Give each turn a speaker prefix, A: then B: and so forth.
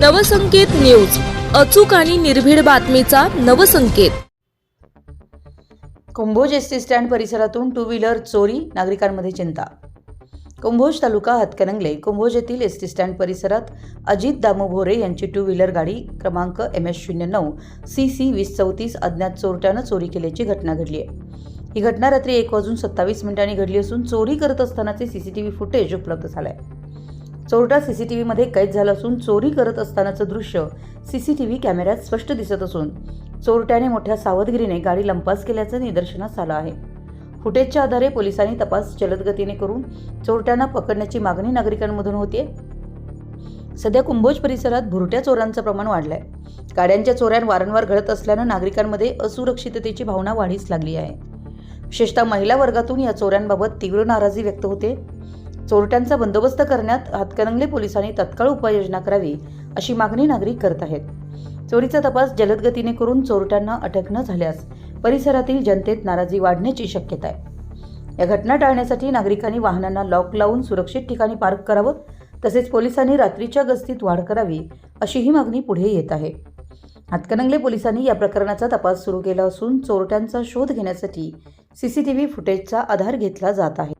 A: Navsanket news. अचूक आणि निर्भीड बातमीचा नवसंकेत.
B: कुंभोज एस टी स्टँड परिसरातून टू व्हीलर चोरी नागरिकांमध्ये चिंता. कुंभोज तालुका हातकणंगले कुंभोज येथील एस टी स्टँड परिसरात अजित दामू भोरे यांची टू व्हीलर गाडी क्रमांक एम एस शून्य नऊ सी सी वीस चौतीस अज्ञात चोरट्यानं चोरी केल्याची घटना घडली आहे. ही घटना रात्री एक वाजून सत्तावीस मिनिटांनी घडली असून चोरी करत असतानाचे सीसीटीव्ही फुटेज उपलब्ध झालं आहे चोरटा सी सी टी व्हीमध्ये कैद झाला असून चोरी करत असतानाचं दृश्य सी सी टी व्ही कॅमेऱ्यात स्पष्ट दिसत असून चोरट्याने मोठ्या सावधगिरीने गाडी लंपास केल्याचं निदर्शनास आलं आहे. फुटेजच्या आधारे पोलिसांनी तपास जलदगतीने करून चोरट्यांना पकडण्याची मागणी नागरिकांमधून होतीये. सध्या कुंभोज परिसरात भुरट्या चोरांचं प्रमाण वाढलंय. गाड्यांच्या चोऱ्या वारंवार घडत असल्यानं नागरिकांमध्ये असुरक्षिततेची भावना वाढीस लागली आहे. विशेषतः महिला वर्गातून या चोऱ्यांबाबत तीव्र नाराजी व्यक्त होते. चोरट्यांचा बंदोबस्त करण्यात हातकणंगले पोलिसांनी तत्काळ उपाययोजना करावी अशी मागणी नागरिक करत आहेत. चोरीचा तपास जलद गतीने करून चोरट्यांना अटक न झाल्यास परिसरातील जनतेत नाराजी वाढण्याची शक्यता आहे. या घटना टाळण्यासाठी नागरिकांनी वाहनांना लॉक लावून सुरक्षित ठिकाणी पार्क करावं तसेच पोलिसांनी रात्रीच्या गस्तीत वाढ करावी अशी ही मागणी पुढे येत आहे. हातकणंगले पोलिसांनी या प्रकरणाचा तपास सुरू केला असून चोरट्यांचा शोध घेण्यासाठी सीसीटीव्ही फुटेजचा आधार घेतला जात आहे.